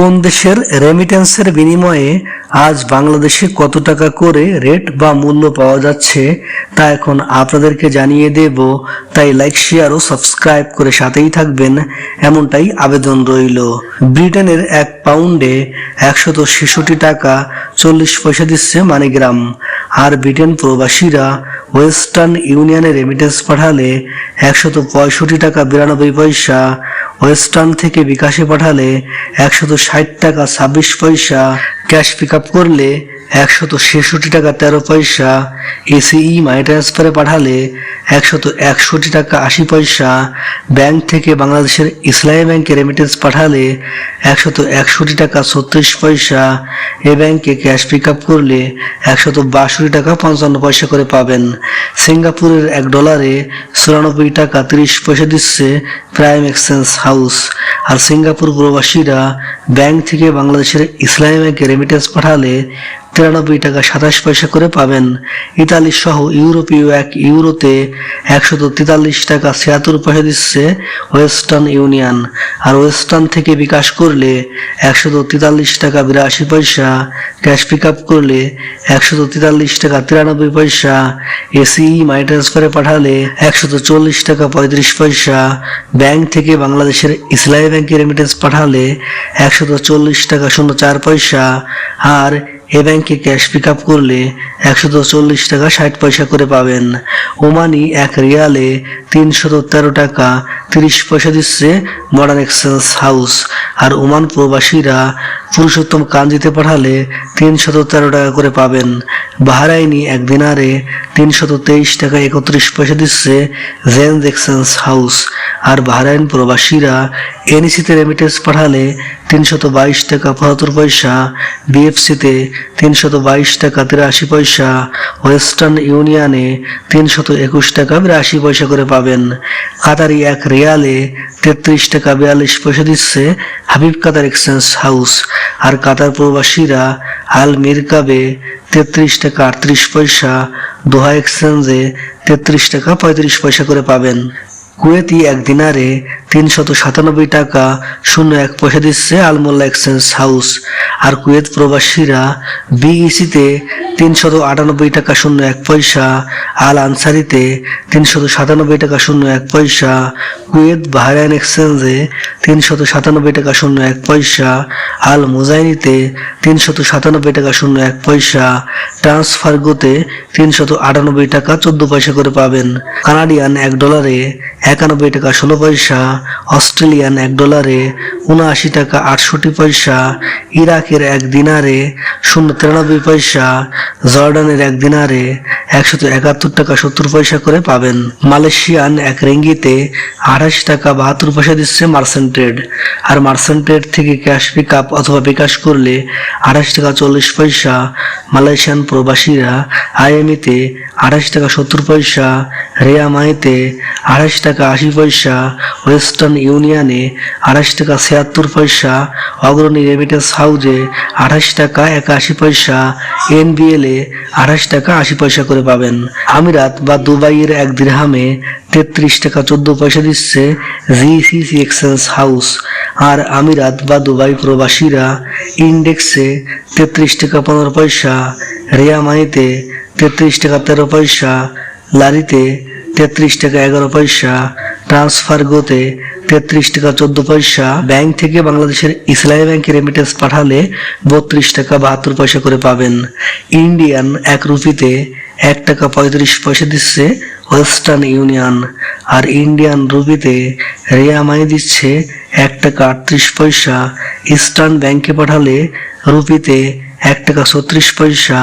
কোন দেশের রেমিটেন্সের বিনিময়ে আজ বাংলাদেশে কত টাকা করে রেট বা মূল্য পাওয়া যাচ্ছে তা এখন আপনাদেরকে জানিয়ে দেব। তাই লাইক শেয়ার ও সাবস্ক্রাইব করে সাথেই থাকবেন। এমনটাই আবেদন রইল। ব্রিটেনের এক পাউন্ডে একশত ছেষট্টি টাকা চল্লিশ পয়সা দিচ্ছে মানিগ্রাম। আর ব্রিটেন প্রবাসীরা ওয়েস্টার্ন ইউনিয়নে রেমিটেন্স পাঠালে একশত পঁয়ষট্টি টাকা বিরানব্বই পয়সা। ওয়েস্টার্ন থেকে বিকাশে পাঠালে একশত ষাট টাকা ছাব্বিশ পয়সা ক্যাশ পিক করলে একশত ছেষট্টি টাকা তেরো পয়সা এসিই মানি ট্রান্সফারে পাঠালে একশত একষট্টি টাকা আশি পয়সা, ব্যাংক থেকে বাংলাদেশের ইসলামী ব্যাংকে রেমিটেন্স পাঠালে একশত একষট্টি টাকা ছত্রিশ পয়সা এ ব্যাংকে ক্যাশ পিক আপ করলে একশত বাষট্টি টাকা পঞ্চান্ন পয়সা করে পাবেন। সিঙ্গাপুরের এক ডলারে চুরানব্বই টাকা তিরিশ পয়সা দিচ্ছে প্রাইম এক্সচেঞ্জ হাউস আর সিঙ্গাপুর প্রবাসীরা ব্যাংক থেকে বাংলাদেশের ইসলামী ব্যাংকে রেমিটেন্স পাঠালে তিরানব্বই টাকা সাতাশ পয়সা করে পাবেন। ইতালি সহ ইউরোপীয় এক ইউরোতে একশত তেতাল্লিশ টাকা ছিয়াত্তর পয়সা দিচ্ছে ওয়েস্টার্ন ইউনিয়ন। আর ওয়েস্টার্ন থেকে বিকাশ করলে একশত তেতাল্লিশ টাকা বিরাশি পয়সা, ক্যাশ পিক আপ করলে একশত তেতাল্লিশ টাকা তিরানব্বই পয়সা এসিই মানি ট্রান্সফারে পাঠালে একশত চল্লিশ টাকা পঁয়ত্রিশ পয়সা, ব্যাংক থেকে বাংলাদেশের ইসলামী ব্যাংকে রেমিটেন্স পাঠালে একশত চল্লিশ টাকা শূন্য চার পয়সা, আর এ ব্যাংকে ক্যাশ পিক আপ করলে একশত চল্লিশ টাকা ষাট পয়সা করে পাবেন। ওমানি এক রিয়ালে তিনশত তেরো টাকা তিরিশ পয়সা দিচ্ছে মডার্ন এক্সচেঞ্জ হাউস। আর ওমান প্রবাসীরা পুরুষোত্তম কাঞ্জিতে পাঠালে তিনশত তেরো টাকা করে পাবেন। বাহারাইনি এক দিনারে তিনশত তেইশ টাকা একত্রিশ পয়সা দিচ্ছে জেন্স এক্সচেঞ্জ হাউস। আর বাহরাইন প্রবাসীরা এনইসিতে রেমিটেন্স পাঠালে তিনশত বাইশ টাকা পঁচাত্তর পয়সা, বিএফসিতে তিনশত বাইশ টাকা তিরাশি পয়সা, ওয়েস্টার্ন ইউনিয়নে তিনশত একুশ টাকা বিরাশি পয়সা করে পাবেন। কাতারি এক রিয়ালে তেত্রিশ টাকা বিয়াল্লিশ পয়সা দিচ্ছে হাবিব কাতার এক্সচেঞ্জ হাউস। আর কাতার প্রবাসীরা আল মিরকাবে তেত্রিশ টাকা আটত্রিশ পয়সা, দোহা এক্সচেঞ্জে তেত্রিশ টাকা পঁয়ত্রিশ পয়সা করে পাবেন। কুয়েতি এক দিনারে তিনশত সাতানব্বই টাকা শূন্য এক পয়সা দিচ্ছে আলমোল্লা এক্সচেঞ্জ হাউস। আর কুয়েত প্রবাসীরা বিইসিতে তিনশত আটানব্বই টাকা শূন্য এক পয়সা আল আনসারিতে তিনশত সাতানব্বই টাকা শূন্য এক পয়সা, কুয়েত বাহরাইন এক্সচেঞ্জে তিনশত সাতানব্বই টাকা শূন্য এক পয়সা আল মুজাইনিতে তিনশত সাতানব্বই টাকা শূন্য এক পয়সা, ট্রান্সফারগোতে তিনশত আটানব্বই টাকা চোদ্দ পয়সা করে পাবেন। কানাডিয়ান এক ডলারে একানব্বই টাকা ষোলো পয়সা, অস্ট্রেলিয়ান এক ডলারে উনআশি টাকা আটষট্টি পয়সা, ইরাকের এক দিনারে শূন্য তিরানব্বই পয়সা, জর্ডানের এক দিনারে একশত একাত্তর টাকা সত্তর পয়সা করে পাবেন। মালয়েশিয়ান এক রেঙ্গিতে আঠাশ টাকা বাহাত্তর পয়সা দিচ্ছে মার্সেন্ট ট্রেড আর মার্সেন্ট ট্রেড থেকে ক্যাশ পিক আপ অথবা বিকাশ করলে আঠাশ টাকা চল্লিশ পয়সা মালয়েশিয়ান প্রবাসীরা আইএমইতে আঠাশ টাকা সত্তর পয়সা, রেয়ামাইতে আঠাশ টাকা আশি পয়সা, ওয়েস্টার্ন ইউনিয়নে আঠাশ টাকা ছিয়াত্তর পয়সা, অগ্রণী রেমিটেন্স হাউজে আঠাশ টাকা একাশি পয়সা, এনবিএলে আঠাশ টাকা আশি পয়সা করে পাবেন। আমিরাত বা দুবাইয়ের এক দিরহামে তেত্রিশ টাকা চোদ্দ পয়সা দিচ্ছে জিসিসি এক্সচেঞ্জ হাউস। আর আমিরাত বা দুবাই প্রবাসীরা ইন্ডেক্সে তেত্রিশ টাকা পনেরো পয়সা রেয়ামানিতে তেত্রিশ টাকা তেরো পয়সা, লারিতে তেত্রিশ টাকা এগারো পয়সা, ট্রান্সফার গোতে তেত্রিশ টাকা চোদ্দ পয়সা। ব্যাংক থেকে বাংলাদেশের ইসলামী ব্যাংকে রেমিটেন্স পাঠালে বত্রিশ টাকা বাহাত্তর পয়সা করে পাবেন। ইন্ডিয়ান এক রুপিতে এক টাকা পঁয়ত্রিশ পয়সা দিচ্ছে ওয়েস্টার্ন ইউনিয়ন, আর ইন্ডিয়ান রুপিতে রিয়া দিচ্ছে এক টাকা আটত্রিশ পয়সা। ইস্টার্ন ব্যাংকে পাঠালে রুপিতে এক টাকা ছত্রিশ পয়সা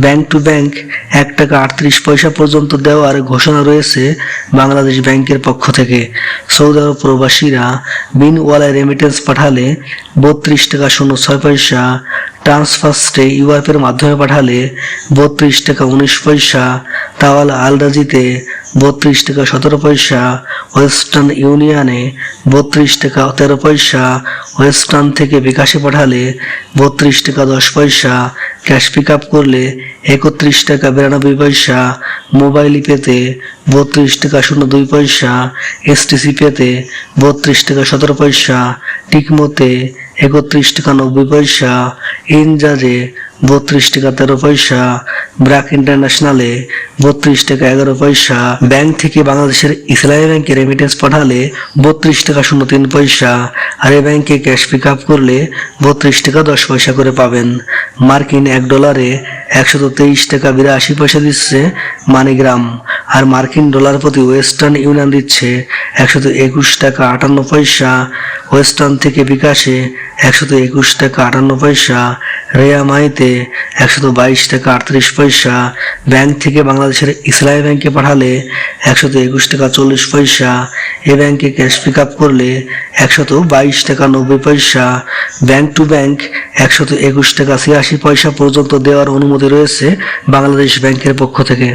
ব্যাংক টু ব্যাংক এক টাকা আটত্রিশ পয়সা পর্যন্ত দেওয়ার ঘোষণা রয়েছে বাংলাদেশ ব্যাংকের পক্ষ থেকে। সৌদি আরব প্রবাসীরা বিন ওয়ালায় রেমিটেন্স পাঠালে বত্রিশ টাকা শূন্য ছয় পয়সা ট্রান্সফার্স্টে ইউআইপের মাধ্যমে পাঠালে বত্রিশ টাকা উনিশ পয়সা, তাওয়াল আলরাজিতে বত্রিশ টাকা সতেরো পয়সা ওয়েস্টার্ন ইউনিয়নে বত্রিশ টাকা তেরো পয়সা, ওয়েস্টার্ন থেকে বিকাশে পাঠালে বত্রিশ টাকা দশ পয়সা, ক্যাশ পিক আপ করলে একত্রিশ টাকা বিরানব্বই পয়সা, মোবাইল পেতে বত্রিশ টাকা শূন্য দুই পয়সা, এসটিসি পেতে বত্রিশ টাকা সতেরো পয়সা, টিকমোতে একত্রিশ টাকা নব্বই পয়সা ইনজাজে বত্রিশ টাকা তেরো পয়সা ব্র্যাক ইন্টারন্যাশনালে বত্রিশ টাকা এগারো পয়সা, ব্যাংক থেকে বাংলাদেশের ইসলামী ব্যাংকে রেমিটেন্স পাঠালে বত্রিশ টাকা শূন্য তিন পয়সা, আর এ ব্যাংকে ক্যাশ পিক আপ করলে বত্রিশ টাকা দশ পয়সা করে পাবেন। মার্কিন এক ডলারে একশত তেইশ টাকা বিরাশি পয়সা দিচ্ছে মানিগ্রাম, আর মার্কিন ডলার প্রতি ওয়েস্টার্ন ইউনিয়ন দিচ্ছে একশত একুশ টাকা আটান্ন পয়সা, ওয়েস্টার্ন থেকে বিকাশে একশত একুশ টাকা আটান্ন পয়সা, রেয়া মাইতে একশত বাইশ টাকা আটত্রিশ পয়সা ব্যাংক থেকে বাংলাদেশের ইসলামী ব্যাংকে পাঠালে একশত একুশ টাকা চল্লিশ পয়সা। এ ব্যাংকে ক্যাশ পিক আপ করলে একশত বাইশ টাকা নব্বই পয়সা। ব্যাংক টু ব্যাংক একশত একুশ টাকা ছিয়াশি পয়সা পর্যন্ত দেওয়ার অনুমতি রয়েছে বাংলাদেশ ব্যাংকের পক্ষ থেকে।